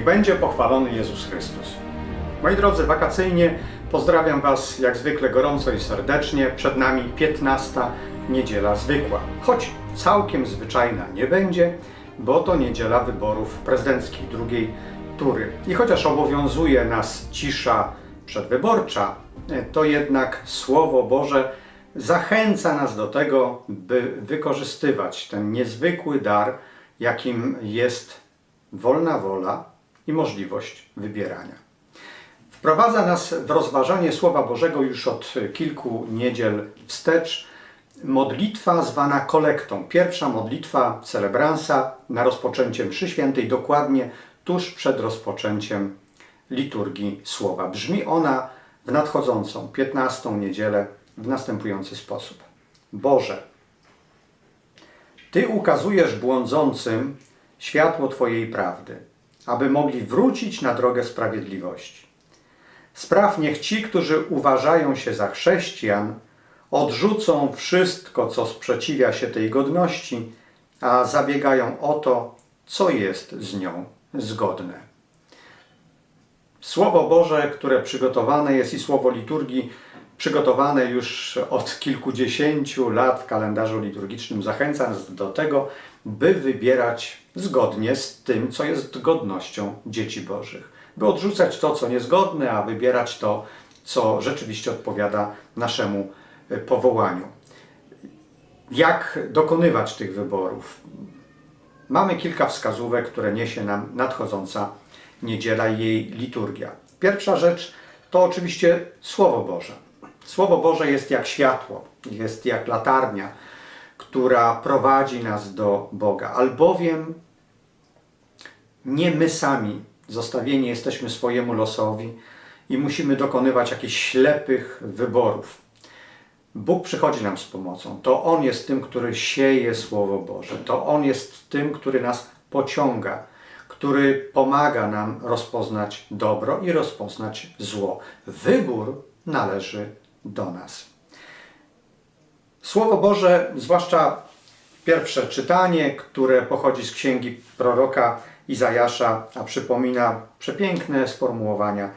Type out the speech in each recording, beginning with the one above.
Niech będzie pochwalony Jezus Chrystus. Moi drodzy, wakacyjnie pozdrawiam Was jak zwykle gorąco i serdecznie. Przed nami 15 niedziela zwykła, choć całkiem zwyczajna nie będzie, bo to niedziela wyborów prezydenckich drugiej tury. I chociaż obowiązuje nas cisza przedwyborcza, to jednak Słowo Boże zachęca nas do tego, by wykorzystywać ten niezwykły dar, jakim jest wolna wola i możliwość wybierania. Wprowadza nas w rozważanie Słowa Bożego już od kilku niedziel wstecz modlitwa zwana kolektą. Pierwsza modlitwa celebransa na rozpoczęcie mszy świętej, dokładnie tuż przed rozpoczęciem liturgii Słowa. Brzmi ona w nadchodzącą 15 niedzielę w następujący sposób. Boże, Ty ukazujesz błądzącym światło Twojej prawdy, aby mogli wrócić na drogę sprawiedliwości. Spraw niech ci, którzy uważają się za chrześcijan, odrzucą wszystko, co sprzeciwia się tej godności, a zabiegają o to, co jest z nią zgodne. Słowo Boże, które przygotowane jest i słowo liturgii przygotowane już od kilkudziesięciu lat w kalendarzu liturgicznym, zachęca nas do tego, by wybierać zgodnie z tym, co jest godnością dzieci Bożych. By odrzucać to, co niezgodne, a wybierać to, co rzeczywiście odpowiada naszemu e, powołaniu. Jak dokonywać tych wyborów? Mamy kilka wskazówek, które niesie nam nadchodząca niedziela i jej liturgia. Pierwsza rzecz to oczywiście Słowo Boże. Słowo Boże jest jak światło, jest jak latarnia, która prowadzi nas do Boga, albowiem nie my sami zostawieni jesteśmy swojemu losowi i musimy dokonywać jakichś ślepych wyborów. Bóg przychodzi nam z pomocą. To On jest tym, który sieje Słowo Boże. To On jest tym, który nas pociąga, który pomaga nam rozpoznać dobro i rozpoznać zło. Wybór należy do nas. Słowo Boże, zwłaszcza pierwsze czytanie, które pochodzi z księgi proroka Izajasza, a przypomina przepiękne sformułowania.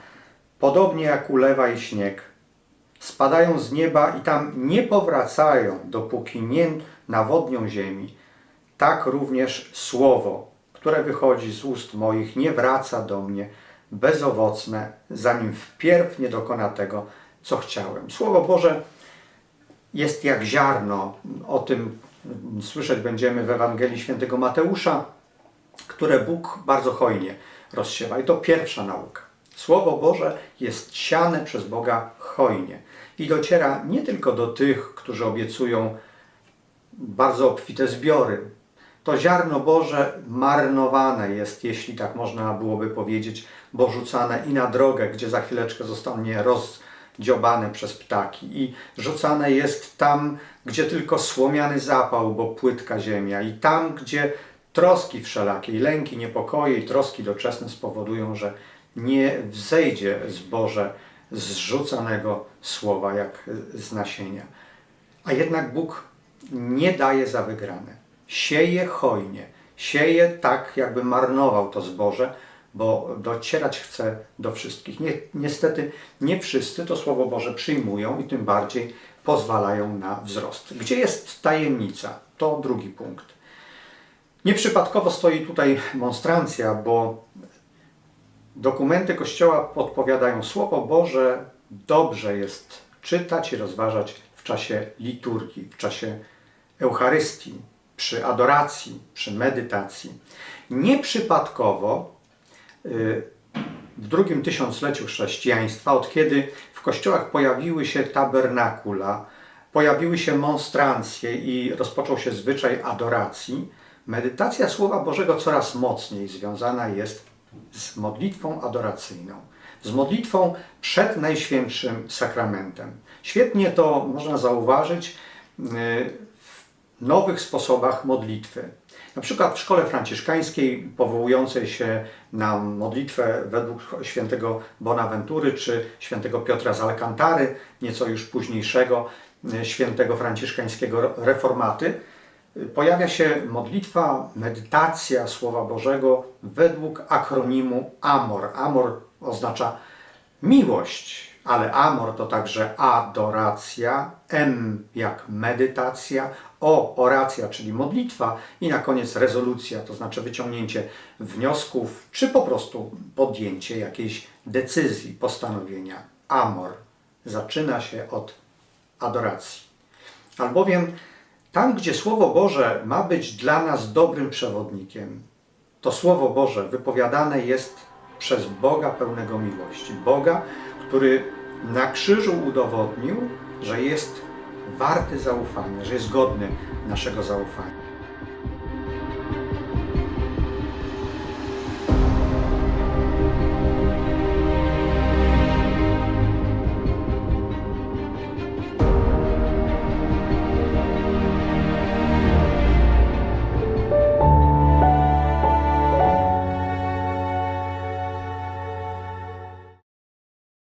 Podobnie jak ulewa i śnieg, spadają z nieba i tam nie powracają, dopóki nie nawodnią ziemi, tak również słowo, które wychodzi z ust moich, nie wraca do mnie bezowocne, zanim wpierw nie dokona tego, co chciałem. Słowo Boże jest jak ziarno. O tym słyszeć będziemy w Ewangelii Świętego Mateusza, które Bóg bardzo hojnie rozsiewa. I to pierwsza nauka. Słowo Boże jest siane przez Boga hojnie i dociera nie tylko do tych, którzy obiecują bardzo obfite zbiory. To ziarno Boże marnowane jest, jeśli tak można byłoby powiedzieć, bo rzucane i na drogę, gdzie za chwileczkę zostanie rozdziobane przez ptaki i rzucane jest tam, gdzie tylko słomiany zapał, bo płytka ziemia i tam, gdzie troski wszelakie, lęki, niepokoje i troski doczesne spowodują, że nie wzejdzie zboże zrzucanego słowa jak z nasienia. A jednak Bóg nie daje za wygrane. Sieje hojnie, sieje tak, jakby marnował to zboże, bo docierać chce do wszystkich. Nie, niestety nie wszyscy to Słowo Boże przyjmują i tym bardziej pozwalają na wzrost. Gdzie jest tajemnica? To drugi punkt. Nieprzypadkowo stoi tutaj monstrancja, bo dokumenty Kościoła podpowiadają Słowo Boże dobrze jest czytać i rozważać w czasie liturgii, w czasie Eucharystii, przy adoracji, przy medytacji. Nieprzypadkowo w drugim tysiącleciu chrześcijaństwa, od kiedy w kościołach pojawiły się tabernakula, pojawiły się monstrancje i rozpoczął się zwyczaj adoracji, medytacja Słowa Bożego coraz mocniej związana jest z modlitwą adoracyjną, z modlitwą przed Najświętszym Sakramentem. Świetnie to można zauważyć w nowych sposobach modlitwy. Na przykład w szkole franciszkańskiej powołującej się na modlitwę według świętego Bonaventury czy świętego Piotra z Alcantary, nieco już późniejszego y, świętego franciszkańskiego reformaty, y, pojawia się modlitwa, medytacja Słowa Bożego według akronimu AMOR. AMOR oznacza miłość, ale amor to także adoracja, M jak medytacja, O oracja, czyli modlitwa i na koniec rezolucja, to znaczy wyciągnięcie wniosków, czy po prostu podjęcie jakiejś decyzji, postanowienia. Amor zaczyna się od adoracji. Albowiem tam, gdzie Słowo Boże ma być dla nas dobrym przewodnikiem, to Słowo Boże wypowiadane jest przez Boga pełnego miłości. Boga, który na krzyżu udowodnił, że jest warty zaufania, że jest godny naszego zaufania.